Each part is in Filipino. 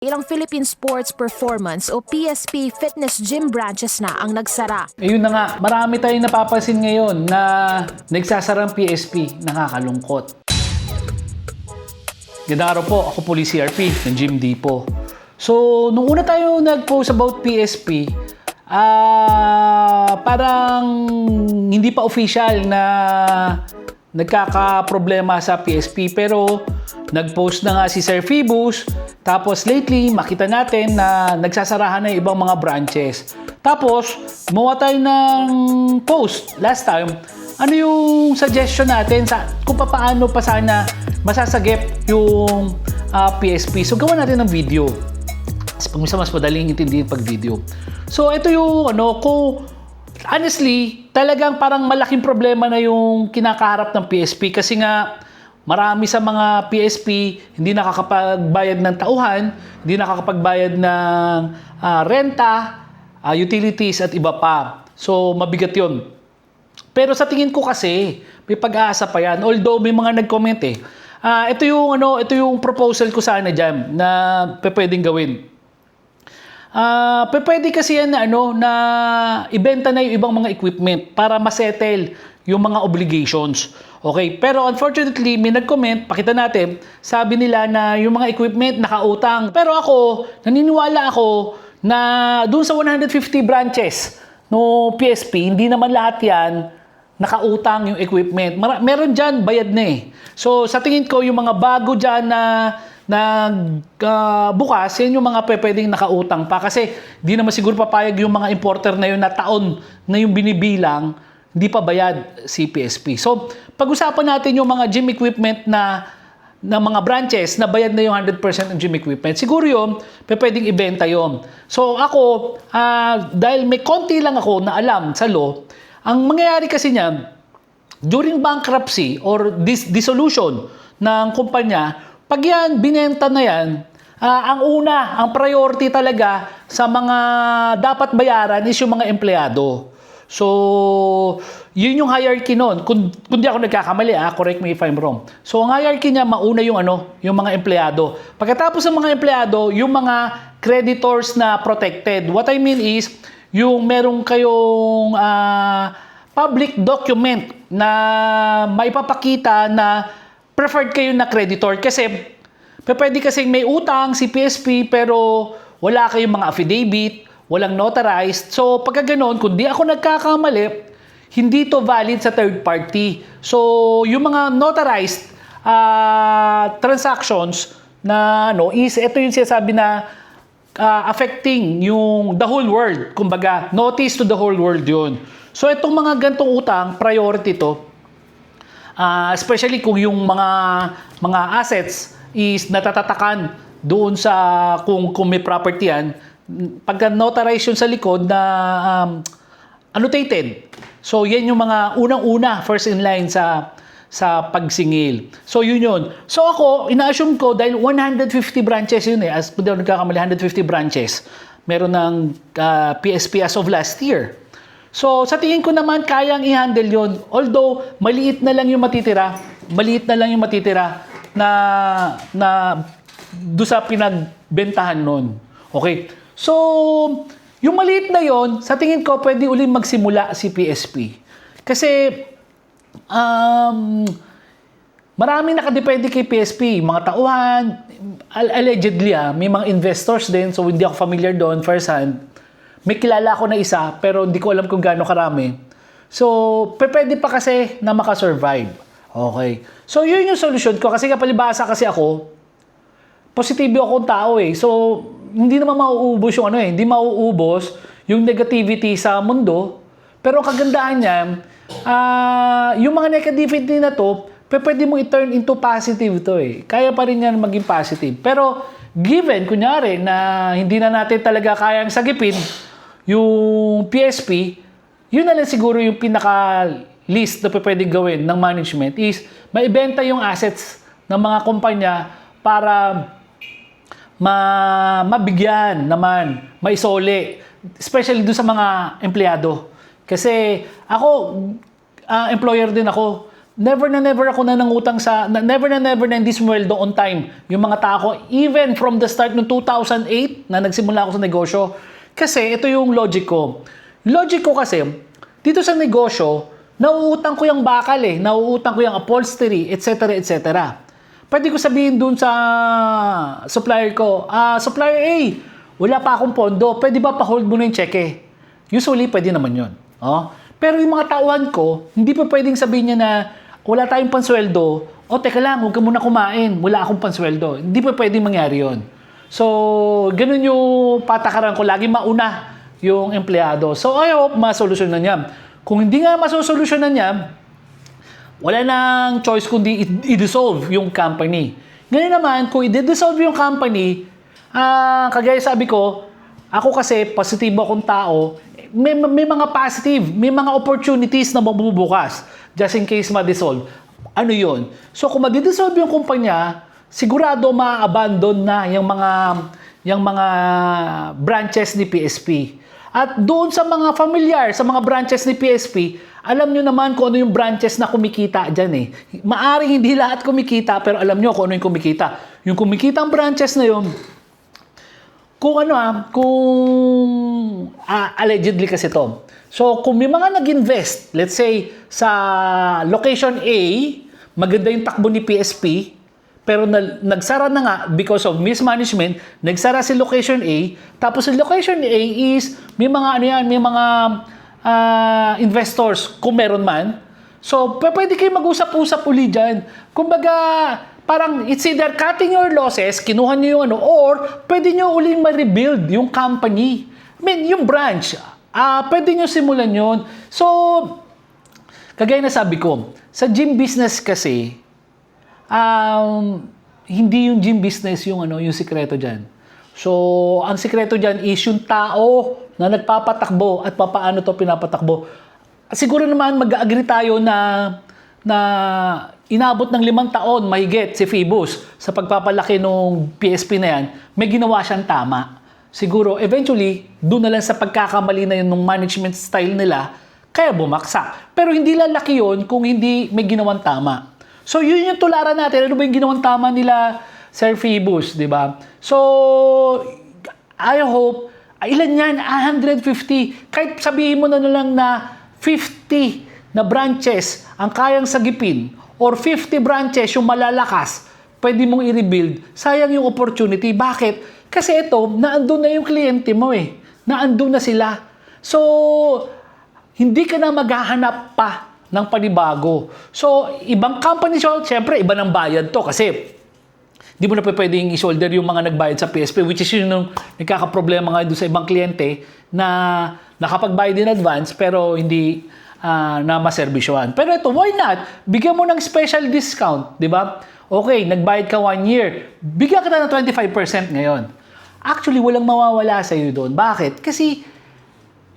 Ilang Philippine Sports Performance o PSP fitness gym branches na ang nagsara. Ayun na nga, marami tayong napapansin ngayon na nagsasarang PSP, nakakalungkot. Ganda araw po, ako po si CRP ng Gym Depot. So, nung una tayo nag-post about PSP, ah parang hindi pa official na nagkaka-problema sa PSP pero nag-post na nga si Sir Phoebus. Tapos lately makita natin na nagsasarahan na ibang mga branches. Tapos gumawa tayo ng post last time. Ano yung suggestion natin sa kung paano pa sana masasagip yung ah, PSP so gawa natin ng video. Pag mas madaling intindihin pag video. So ito yung ano kung honestly, talagang parang malaking problema na yung kinakaharap ng PSP kasi nga marami sa mga PSP hindi nakakapagbayad ng tauhan, hindi nakakapagbayad ng ah, renta, ah, utilities at iba pa. So mabigat 'yon. Pero sa tingin ko kasi, may pag-asa pa yan. Although may mga nag-comment eh. Ah, ito yung ano, ito yung proposal ko sana diyan na pwedeng gawin. Pe- pwede kasi yan na ano na ibenta na yung ibang mga equipment para masettle yung mga obligations. Okay, pero unfortunately, may nag-comment, pakita natin, sabi nila na yung mga equipment nakautang. Pero ako, naniniwala ako na dun sa 150 branches no PSP, hindi naman lahat yan nakautang yung equipment. Mara- meron dyan, bayad na eh. So, sa tingin ko, yung mga bago dyan na na ah, bukas, yan yung mga pwedeng nakautang pa. Kasi di naman siguro papayag yung mga importer na yun na taon na yung binibilang, hindi pa bayad si PSP. So, pag-usapan natin yung mga gym equipment na na mga branches na bayad na yung 100% ng gym equipment. Siguro yun, pwedeng ibenta yon. So ako, ah, dahil may konti lang ako na alam sa law, ang mangyayari kasi niyan, during bankruptcy or dis- dissolution ng kumpanya, pag yan, binenta na yan, ah, ang una, ang priority talaga sa mga dapat bayaran is yung mga empleyado. So, yun yung hierarchy nun. Kung, kung di ako nagkakamali, ah, correct me if I'm wrong. So, ang hierarchy niya, mauna yung ano, yung mga empleyado. Pagkatapos ng mga empleyado, yung mga creditors na protected. What I mean is, yung merong kayong ah, public document na maipapakita na preferred kayo na creditor. Kasi, pwede kasing may utang si PSP pero wala kayong mga affidavit, walang notarized. So, pagka ganun, kung di ako nagkakamali, hindi to valid sa third party. So, yung mga notarized ah, transactions na ano, is ito yung sinasabi na ah, affecting yung the whole world. Kumbaga, notice to the whole world yun. So, itong mga gantong utang, priority to. Ah, especially kung yung mga mga assets is natatatakan doon sa kung kung may property yan pagka notarize yun sa likod na um, annotated so yan yung mga unang-una first in line sa sa pagsingil. So yun yun. So ako, ina-assume ko dahil 150 branches yun eh. As kung ako nagkakamali, 150 branches. Meron ng ah, PSP as of last year. So, sa tingin ko naman, kayang i-handle yun. Although, maliit na lang yung matitira. Maliit na lang yung matitira na, na do sa pinagbentahan nun. Okay? So, yung maliit na yon sa tingin ko, pwede ulit magsimula si PSP. Kasi, um, Maraming nakadepende kay PSP, mga tauhan, al- allegedly ah, may mga investors din, so hindi ako familiar doon first hand. May kilala ako na isa, pero hindi ko alam kung gaano karami. So, pwede pa kasi na makasurvive. Okay. So, yun yung solution ko. Kasi kapalibasa kasi ako, positibo akong tao eh. So, hindi naman mauubos yung ano eh, hindi mauubos yung negativity sa mundo. Pero ang kagandahan niyan, ah, yung mga negativity na to, pwede mo i-turn into positive to eh. Kaya pa rin yan maging positive. Pero, given, kunyari, na hindi na natin talaga kayang sagipin yung PSP, yun na lang siguro yung pinaka list na pwedeng gawin ng management is maibenta yung assets ng mga kumpanya para ma mabigyan naman, maisole, especially doon sa mga empleyado. Kasi ako, ah, employer din ako, never na never ako na nangutang sa, na, never na never na hindi sweldo on time yung mga tao ko, even from the start ng 2008 na nagsimula ako sa negosyo. Kasi ito yung logic ko. Logic ko kasi, dito sa negosyo, nauutang ko yung bakal eh, nauutang ko yung upholstery, etc. etc. Pwede ko sabihin dun sa supplier ko, ah, supplier A, wala pa akong pondo, pwede ba pa-hold mo na yung cheque? Usually, pwede naman yun. Oh. Pero yung mga tauhan ko, hindi pa pwedeng sabihin niya na wala tayong pansweldo, o teka lang, huwag ka muna kumain, wala akong pansweldo. Hindi pa pwedeng mangyari yun. So, ganun yung patakaran ko, lagi mauna yung empleyado. So, I hope masolusyonan niya. Kung hindi nga masosolusyonan niya, wala nang choice kundi i-dissolve yung company. Ngayon naman, kung i-dissolve yung company, ah kagaya sabi ko, ako kasi positibo akong tao, may, may mga positive, may mga opportunities na mabubukas just in case ma-dissolve. Ano yun? So kung ma-dissolve yung kumpanya, sigurado ma-abandon na yung mga yung mga branches ni PSP. At doon sa mga familiar, sa mga branches ni PSP, alam nyo naman kung ano yung branches na kumikita dyan eh. Maaring hindi lahat kumikita, pero alam nyo kung ano yung kumikita. Yung kumikita ang branches na yun, kung ano ah, kung ah, allegedly kasi to. So, kung may mga nag-invest, let's say, sa location A, maganda yung takbo ni PSP, pero na, nagsara na nga because of mismanagement, nagsara si location A, tapos si location A is, may mga ano yan, may mga ah, investors, kung meron man. So, pwede kayo mag-usap-usap uli dyan. Kumbaga, parang it's either cutting your losses, kinuha niyo yung ano, or pwede niyo uling ma-rebuild yung company. I mean, yung branch, ah pwede niyo simulan yun. So, kagaya na sabi ko, sa gym business kasi, um, hindi yung gym business yung ano, yung sikreto diyan. So, ang sikreto diyan is yung tao na nagpapatakbo at papaano to pinapatakbo. Siguro naman mag-agree tayo na na inabot ng limang taon mahigit si Phoebus sa pagpapalaki ng PSP na yan, may ginawa siyang tama. Siguro, eventually, doon na lang sa pagkakamali na yun ng management style nila, kaya bumaksak. Pero hindi lalaki yun kung hindi may ginawang tama. So, yun yung tularan natin. Ano ba yung ginawang tama nila, Sir Phoebus, di ba? So, I hope, ah, ilan yan? Ah, 150. Kahit sabihin mo na na lang na 50 na branches ang kayang sagipin or 50 branches yung malalakas, pwede mong i-rebuild, sayang yung opportunity. Bakit? Kasi ito, naandun na yung kliyente mo eh. Naandun na sila. So, hindi ka na maghahanap pa ng panibago. So, ibang company, so, syempre, iba ng bayad to kasi di mo na pwedeng i-shoulder yung mga nagbayad sa PSP which is yun yung nagkakaproblema nga doon sa ibang kliyente na nakapagbayad in advance pero hindi ah, na maservisyohan. Pero ito, why not? Bigyan mo ng special discount, di ba? Okay, nagbayad ka one year. Bigyan kita ng 25% ngayon. Actually, walang mawawala sa iyo doon. Bakit? Kasi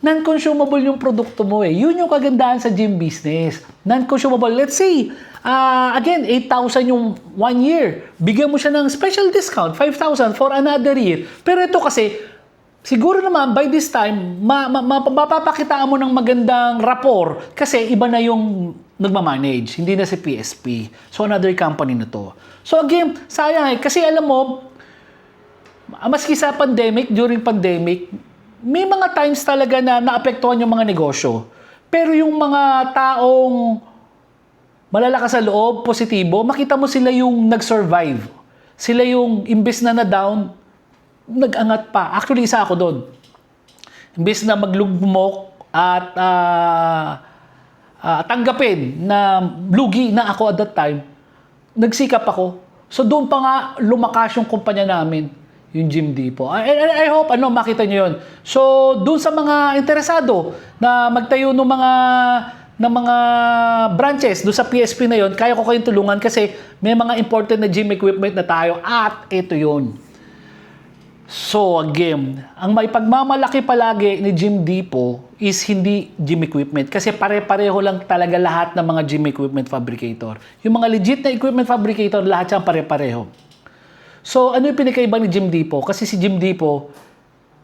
non-consumable yung produkto mo eh. Yun yung kagandahan sa gym business. Non-consumable. Let's say, ah, again, 8,000 yung one year. Bigyan mo siya ng special discount, 5,000 for another year. Pero ito kasi, siguro naman by this time, ma- ma- ma- mapapakitaan mo ng magandang rapport kasi iba na yung nagmamanage, hindi na si PSP. So another company na to. So again, sayang eh. Kasi alam mo, maski sa pandemic, during pandemic, may mga times talaga na naapektuhan yung mga negosyo. Pero yung mga taong malalakas sa loob, positibo, makita mo sila yung nag-survive. Sila yung imbes na na-down, nag-angat pa. Actually, isa ako doon. Imbes na maglugmok at ah, ah, tanggapin na lugi na ako at that time, nagsikap ako. So doon pa nga lumakas yung kumpanya namin, yung Gym Depot. I, I, I hope ano makita niyo yun. So doon sa mga interesado na magtayo ng mga ng mga branches doon sa PSP na yon, kaya ko kayong tulungan kasi may mga important na gym equipment na tayo at ito yun. So again, ang may pagmamalaki palagi ni Gym Depot is hindi gym equipment kasi pare-pareho lang talaga lahat ng mga gym equipment fabricator. Yung mga legit na equipment fabricator, lahat siyang pare-pareho. So ano yung pinakaiba ni Gym Depot? Kasi si Gym Depot,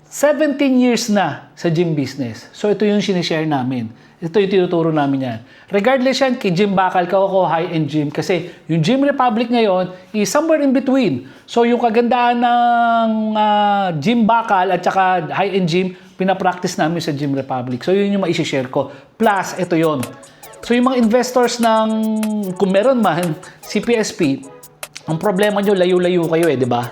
17 years na sa gym business. So ito yung sinishare namin. Ito yung tinuturo namin yan. Regardless yan, kay Gym Bakal ka ako, high-end gym. Kasi yung Gym Republic ngayon is somewhere in between. So yung kagandahan ng ah, Gym Bakal at saka high-end gym, pinapractice namin sa Gym Republic. So yun yung maisishare ko. Plus, ito yon. So yung mga investors ng, kung meron man, CPSP, ang problema nyo, layo-layo kayo eh, di ba?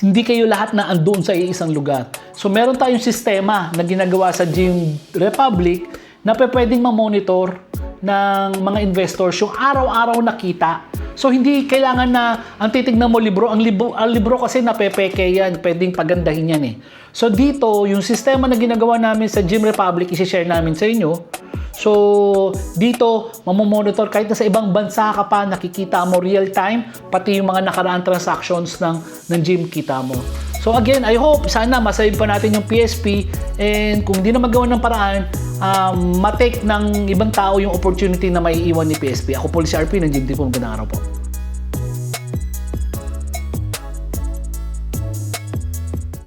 Hindi kayo lahat na andun sa iisang lugar. So meron tayong sistema na ginagawa sa Gym Republic na pwedeng ma-monitor ng mga investors yung araw-araw nakita. So hindi kailangan na ang titignan mo libro, ang libro, ang libro kasi napepeke yan, pwedeng pagandahin yan eh. So dito, yung sistema na ginagawa namin sa Gym Republic, isi-share namin sa inyo. So, dito, mamomonitor kahit na sa ibang bansa ka pa, nakikita mo real time, pati yung mga nakaraan transactions ng, ng gym kita mo. So again, I hope sana masave pa natin yung PSP and kung di na magawa ng paraan, um, matake ng ibang tao yung opportunity na maiiwan ni PSP. Ako po si RP ng Gym Tipo. Magandang araw po.